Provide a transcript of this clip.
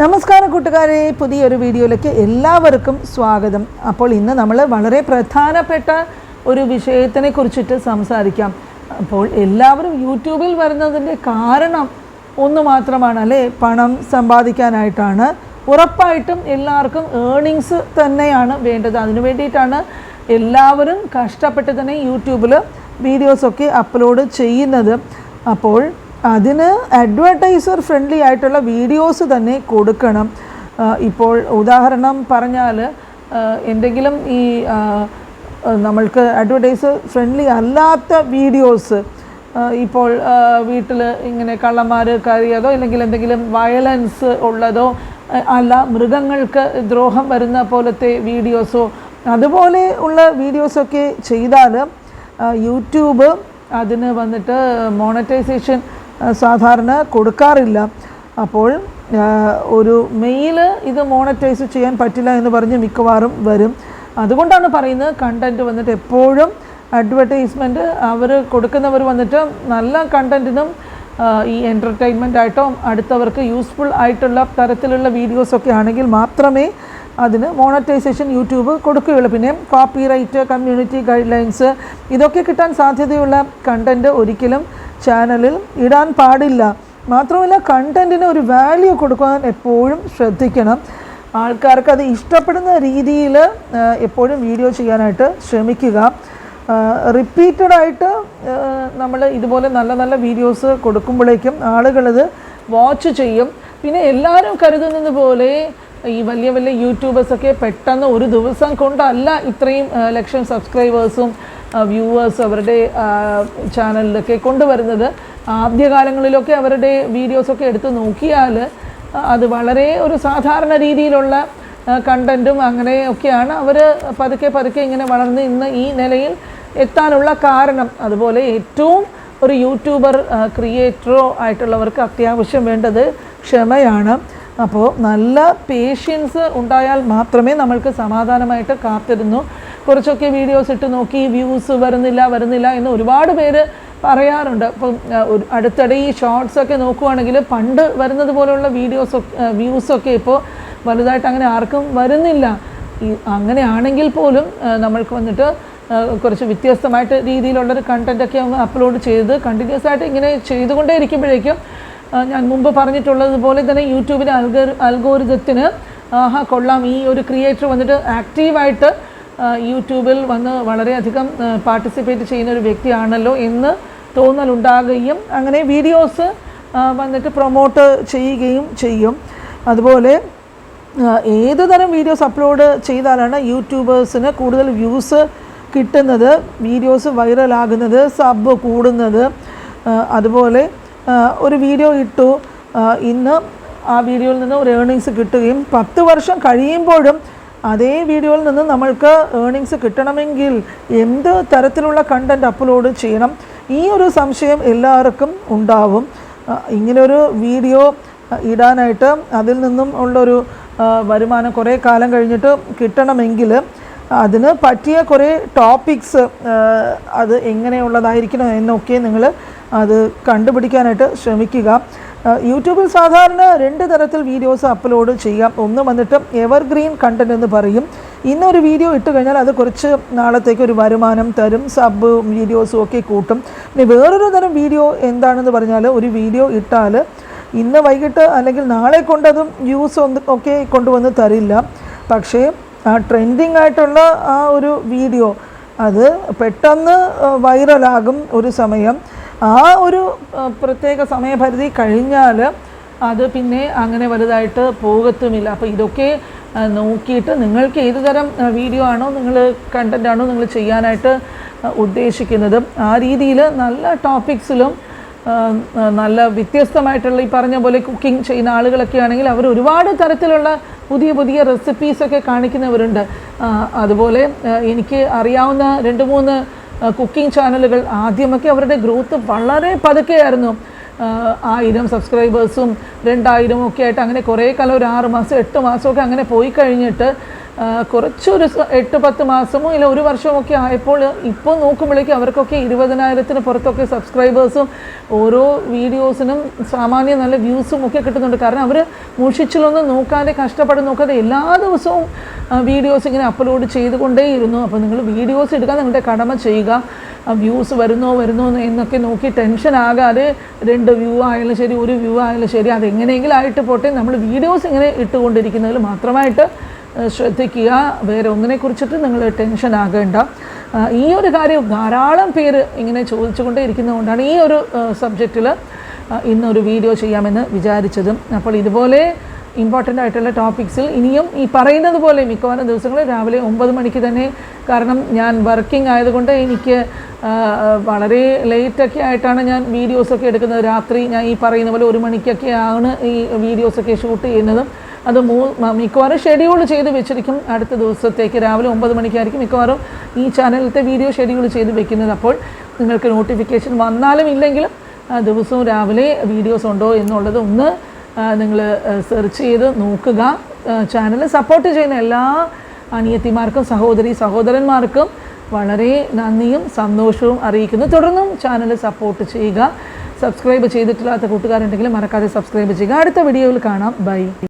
നമസ്കാരം കൂട്ടുകാരെ. പുതിയൊരു വീഡിയോയിലേക്ക് എല്ലാവർക്കും സ്വാഗതം. അപ്പോൾ ഇന്ന് നമ്മൾ വളരെ പ്രധാനപ്പെട്ട ഒരു വിഷയത്തിനെ കുറിച്ചിട്ട് സംസാരിക്കാം. അപ്പോൾ എല്ലാവരും യൂട്യൂബിൽ വരുന്നതിന്റെ കാരണം ഒന്ന് മാത്രമാണ് അല്ലേ? പണം സമ്പാദിക്കാനായിട്ടാണ്. ഉറപ്പായിട്ടും എല്ലാവർക്കും ഏണിങ്സ് തന്നെയാണ് വേണ്ടത്. അതിനു വേണ്ടിയിട്ടാണ് എല്ലാവരും കഷ്ടപ്പെട്ട് തന്നെ യൂട്യൂബിൽ വീഡിയോസൊക്കെ അപ്ലോഡ് ചെയ്യുന്നത്. അപ്പോൾ അതിന് അഡ്വർടൈസർ ഫ്രണ്ട്ലി ആയിട്ടുള്ള വീഡിയോസ് തന്നെ കൊടുക്കണം. ഇപ്പോൾ ഉദാഹരണം പറഞ്ഞാൽ എന്തെങ്കിലും ഈ നമ്മൾക്ക് അഡ്വർടൈസർ ഫ്രണ്ട്ലി അല്ലാത്ത വീഡിയോസ് ഇപ്പോൾ വീട്ടിൽ ഇങ്ങനെ കള്ളന്മാർ കയറിയതോ അല്ലെങ്കിൽ എന്തെങ്കിലും വയലൻസ് ഉള്ളതോ അല്ല മൃഗങ്ങൾക്ക് ദ്രോഹം വരുന്ന പോലത്തെ വീഡിയോസോ അതുപോലെ ഉള്ള വീഡിയോസൊക്കെ ചെയ്താൽ യൂട്യൂബ് അതിന് വന്നിട്ട് മോണറ്റൈസേഷൻ സാധാരണ കൊടുക്കാറില്ല. അപ്പോൾ ഒരു മെയിൽ ഇത് മോണറ്റൈസ് ചെയ്യാൻ പറ്റില്ല എന്ന് പറഞ്ഞ് മിക്കവാറും വരും. അതുകൊണ്ടാണ് പറയുന്നത് കണ്ടന്റ് വന്നിട്ട് എപ്പോഴും അഡ്വർടൈസ്മെന്റ് അവർ കൊടുക്കുന്നവർ വന്നിട്ട് നല്ല കണ്ടന്റിനും ഈ എന്റർടൈൻമെന്റ് ആയിട്ടോ അടുത്തവർക്ക് യൂസ്ഫുൾ ആയിട്ടുള്ള തരത്തിലുള്ള വീഡിയോസൊക്കെ ആണെങ്കിൽ മാത്രമേ അതിന് മോണറ്റൈസേഷൻ യൂട്യൂബ് കൊടുക്കുകയുള്ളൂ. പിന്നെ copyright community guidelines ഇതൊക്കെ കിട്ടാൻ സാധ്യതയുള്ള കണ്ടന്റ് ഒരിക്കലും ചാനലിൽ ഇടാൻ പാടില്ല. മാത്രമല്ല കണ്ടന്റിന് ഒരു വാല്യൂ കൊടുക്കാൻ എപ്പോഴും ശ്രദ്ധിക്കണം. ആൾക്കാർക്ക് അത് ഇഷ്ടപ്പെടുന്ന രീതിയിൽ എപ്പോഴും വീഡിയോ ചെയ്യാനായിട്ട് ശ്രമിക്കുക. റിപ്പീറ്റഡായിട്ട് നമ്മൾ ഇതുപോലെ നല്ല നല്ല വീഡിയോസ് കൊടുക്കുമ്പോഴേക്കും ആളുകളത് വാച്ച് ചെയ്യും. പിന്നെ എല്ലാവരും കരുതുന്നത് പോലെ ഈ വലിയ വലിയ യൂട്യൂബേഴ്സൊക്കെ പെട്ടെന്ന് ഒരു ദിവസം കൊണ്ടല്ല ഇത്രയും ലക്ഷം സബ്സ്ക്രൈബേഴ്സും വ്യൂവേഴ്സ് അവരുടെ ചാനലിലൊക്കെ കൊണ്ടുവരുന്നത്. ആദ്യകാലങ്ങളിലൊക്കെ അവരുടെ വീഡിയോസൊക്കെ എടുത്ത് നോക്കിയാൽ അത് വളരെ ഒരു സാധാരണ രീതിയിലുള്ള കണ്ടന്റും അങ്ങനെയൊക്കെയാണ് അവർ പതുക്കെ പതുക്കെ ഇങ്ങനെ വളർന്ന് ഇന്ന് ഈ നിലയിൽ എത്താനുള്ള കാരണം. അതുപോലെ ഏറ്റവും ഒരു യൂട്യൂബർ ക്രിയേറ്ററോ ആയിട്ടുള്ളവർക്ക് അത്യാവശ്യം വേണ്ടത് ക്ഷമയാണ്. അപ്പോൾ നല്ല പേഷ്യൻസ് ഉണ്ടായാൽ മാത്രമേ നമ്മൾക്ക് സമാധാനമായിട്ട് കാത്തിരുന്നു. കുറച്ചൊക്കെ വീഡിയോസ് ഇട്ട് നോക്കി വ്യൂസ് വരുന്നില്ല വരുന്നില്ല എന്ന് ഒരുപാട് പേര് പറയാറുണ്ട്. അപ്പം അടുത്തിടെ ഈ ഷോർട്സൊക്കെ നോക്കുവാണെങ്കിൽ പണ്ട് വരുന്നത് പോലെയുള്ള വീഡിയോസ് വ്യൂസൊക്കെ ഇപ്പോൾ വലുതായിട്ട് അങ്ങനെ ആർക്കും വരുന്നില്ല. ഈ അങ്ങനെയാണെങ്കിൽ പോലും നമ്മൾക്ക് വന്നിട്ട് കുറച്ച് വ്യത്യസ്തമായിട്ട് രീതിയിലുള്ളൊരു കണ്ടന്റൊക്കെ അപ്ലോഡ് ചെയ്ത് കണ്ടിന്യൂസ് ആയിട്ട് ഇങ്ങനെ ചെയ്തുകൊണ്ടേ ഇരിക്കുമ്പോഴേക്കും ഞാൻ മുമ്പ് പറഞ്ഞിട്ടുള്ളതുപോലെ തന്നെ അൽഗർ അൽഗോരിതത്തിന് ആഹാ കൊള്ളാം. ഈ ഒരു ക്രിയേറ്റർ വന്നിട്ട് ആക്റ്റീവായിട്ട് യൂട്യൂബിൽ വന്ന് വളരെയധികം പാർട്ടിസിപ്പേറ്റ് ചെയ്യുന്ന ഒരു വ്യക്തിയാണല്ലോ എന്ന് തോന്നലുണ്ടാകുകയും അങ്ങനെ വീഡിയോസ് വന്നിട്ട് പ്രൊമോട്ട് ചെയ്യുകയും ചെയ്യും. അതുപോലെ ഏത് തരം വീഡിയോസ് അപ്ലോഡ് ചെയ്താലാണ് യൂട്യൂബേഴ്സിന് കൂടുതൽ വ്യൂസ് കിട്ടുന്നത് വീഡിയോസ് വൈറലാകുന്നത് സബ് കൂടുന്നത്. അതുപോലെ ഒരു വീഡിയോ ഇട്ടു ഇന്ന് ആ വീഡിയോയിൽ നിന്ന് ഒരു ഏർണിങ്സ് കിട്ടുകയും പത്ത് വർഷം കഴിയുമ്പോഴും അതേ വീഡിയോയിൽ നിന്ന് നമ്മൾക്ക് ഏണിങ്സ് കിട്ടണമെങ്കിൽ എന്ത് തരത്തിലുള്ള കണ്ടന്റ് അപ്ലോഡ് ചെയ്യണം? ഈ ഒരു സംശയം എല്ലാവർക്കും ഉണ്ടാവും. ഇങ്ങനൊരു വീഡിയോ ഇടാനായിട്ട് അതിൽ നിന്നും ഉള്ളൊരു വരുമാനം കുറേ കാലം കഴിഞ്ഞിട്ട് കിട്ടണമെങ്കിൽ അതിന് പറ്റിയ കുറേ ടോപ്പിക്സ് അത് എങ്ങനെയുള്ളതായിരിക്കണം എന്നൊക്കെ നിങ്ങൾ അത് കണ്ടുപിടിക്കാനായിട്ട് ശ്രമിക്കുക. യൂട്യൂബിൽ സാധാരണ രണ്ട് തരത്തിൽ വീഡിയോസ് അപ്ലോഡ് ചെയ്യാം. ഒന്ന് വന്നിട്ട് എവർഗ്രീൻ കണ്ടന്റ് എന്ന് പറയും. ഇന്നൊരു വീഡിയോ ഇട്ട് കഴിഞ്ഞാൽ അത് കുറച്ച് നാളത്തേക്ക് ഒരു വരുമാനം തരും. സബ് വീഡിയോസും ഒക്കെ കൂട്ടും. പിന്നെ വേറൊരു തരം വീഡിയോ എന്താണെന്ന് പറഞ്ഞാൽ ഒരു വീഡിയോ ഇട്ടാൽ ഇന്ന് വൈകിട്ട് അല്ലെങ്കിൽ നാളെ കൊണ്ടതും ഒന്ന് ഒക്കെ കൊണ്ടുവന്ന് തരില്ല. പക്ഷേ ആ ട്രെൻഡിങ് ആയിട്ടുള്ള ആ ഒരു വീഡിയോ അത് പെട്ടെന്ന് വൈറലാകും ഒരു സമയം. ആ ഒരു പ്രത്യേക സമയപരിധി കഴിഞ്ഞാൽ അത് പിന്നെ അങ്ങനെ വലുതായിട്ട് പോകത്തുമില്ല. അപ്പോൾ ഇതൊക്കെ നോക്കിയിട്ട് നിങ്ങൾക്ക് ഏത് തരം വീഡിയോ ആണോ നിങ്ങൾ കണ്ടന്റ് ആണോ നിങ്ങൾ ചെയ്യാനായിട്ട് ഉദ്ദേശിക്കുന്നത്. ആ രീതിയിൽ നല്ല ടോപ്പിക്സിലും നല്ല വ്യത്യസ്തമായിട്ടുള്ള ഈ പറഞ്ഞ പോലെ കുക്കിംഗ് ചെയ്യുന്ന ആളുകളൊക്കെ ആണെങ്കിൽ അവർ ഒരുപാട് തരത്തിലുള്ള പുതിയ പുതിയ റെസിപ്പീസൊക്കെ കാണിക്കുന്നവരുണ്ട്. അതുപോലെ എനിക്ക് അറിയാവുന്ന രണ്ട് മൂന്ന് കുക്കിംഗ് ചാനലുകൾ ആദ്യമൊക്കെ അവരുടെ ഗ്രോത്ത് വളരെ പതുക്കെയായിരുന്നു. ആയിരം സബ്സ്ക്രൈബേഴ്സും രണ്ടായിരം ഒക്കെ ആയിട്ട് അങ്ങനെ കുറേ കാലം ഒരു ആറ് മാസം എട്ട് മാസമൊക്കെ അങ്ങനെ പോയി കഴിഞ്ഞിട്ട് കുറച്ചൊരു എട്ട് പത്ത് മാസമോ ഇല്ല ഒരു വർഷമോ ഒക്കെ ആയപ്പോൾ ഇപ്പോൾ നോക്കുമ്പോഴേക്കും അവർക്കൊക്കെ ഇരുപതിനായിരത്തിന് പുറത്തൊക്കെ സബ്സ്ക്രൈബേഴ്സും ഓരോ വീഡിയോസിനും സാമാന്യ നല്ല വ്യൂസും ഒക്കെ കിട്ടുന്നുണ്ട്. കാരണം അവർ മൂഷിച്ചിലൊന്നും നോക്കാതെ കഷ്ടപ്പെട്ട് നോക്കാതെ എല്ലാ ദിവസവും വീഡിയോസ് ഇങ്ങനെ അപ്ലോഡ് ചെയ്തുകൊണ്ടേയിരുന്നു. അപ്പോൾ നിങ്ങൾ വീഡിയോസ് എടുക്കാൻ നിങ്ങളുടെ കടമ ചെയ്യുക. വ്യൂസ് വരുന്നോ വരുന്നോ എന്നൊക്കെ നോക്കി ടെൻഷൻ ആകാതെ രണ്ട് വ്യൂ ആയാലും ശരി ഒരു വ്യൂ ആയാലും ശരി അതെങ്ങനെയെങ്കിലും ആയിട്ട് പോട്ടെ. നമ്മൾ വീഡിയോസ് ഇങ്ങനെ ഇട്ടുകൊണ്ടിരിക്കുന്നതിൽ മാത്രമായിട്ട് ശ്രദ്ധിക്കുക. വേറെ ഒന്നിനെ കുറിച്ചിട്ട് നിങ്ങൾ ടെൻഷൻ ആകേണ്ട. ഈ ഒരു കാര്യം ധാരാളം പേര് ഇങ്ങനെ ചോദിച്ചുകൊണ്ടേ ഇരിക്കുന്നതുകൊണ്ടാണ് ഈ ഒരു സബ്ജക്റ്റിൽ ഇന്നൊരു വീഡിയോ ചെയ്യാമെന്ന് വിചാരിച്ചതും. അപ്പോൾ ഇതുപോലെ ഇമ്പോർട്ടന്റ് ആയിട്ടുള്ള ടോപ്പിക്സിൽ ഇനിയും ഈ പറയുന്നത് പോലെ മിക്കവാറും ദിവസങ്ങളിൽ രാവിലെ ഒമ്പത് മണിക്ക് തന്നെ കാരണം ഞാൻ വർക്കിംഗ് ആയതുകൊണ്ട് എനിക്ക് വളരെ ലേറ്റൊക്കെ ആയിട്ടാണ് ഞാൻ വീഡിയോസൊക്കെ എടുക്കുന്നത്. രാത്രി ഞാൻ ഈ പറയുന്ന പോലെ ഒരു മണിക്കൊക്കെ ആണ് ഈ വീഡിയോസൊക്കെ ഷൂട്ട് ചെയ്യുന്നതും. അത് മൂ മിക്കവാറും ഷെഡ്യൂൾ ചെയ്ത് വെച്ചിരിക്കും അടുത്ത ദിവസത്തേക്ക്. രാവിലെ ഒമ്പത് മണിക്കായിരിക്കും മിക്കവാറും ഈ ചാനലിലത്തെ വീഡിയോ ഷെഡ്യൂൾ ചെയ്ത് വെക്കുന്നത്. അപ്പോൾ നിങ്ങൾക്ക് നോട്ടിഫിക്കേഷൻ വന്നാലും ഇല്ലെങ്കിലും ദിവസവും രാവിലെ വീഡിയോസ് ഉണ്ടോ എന്നുള്ളത് ഒന്ന് നിങ്ങൾ സെർച്ച് ചെയ്ത് നോക്കുക. ചാനൽ സപ്പോർട്ട് ചെയ്യുന്ന എല്ലാ അനിയത്തിമാർക്കും സഹോദരി സഹോദരന്മാർക്കും വളരെ നന്ദിയും സന്തോഷവും അറിയിക്കുന്നു. തുടർന്നും ചാനൽ സപ്പോർട്ട് ചെയ്യുക. സബ്സ്ക്രൈബ് ചെയ്തിട്ടില്ലാത്ത കൂട്ടുകാരുണ്ടെങ്കിൽ മറക്കാതെ സബ്സ്ക്രൈബ് ചെയ്യുക. അടുത്ത വീഡിയോയിൽ കാണാം. ബൈ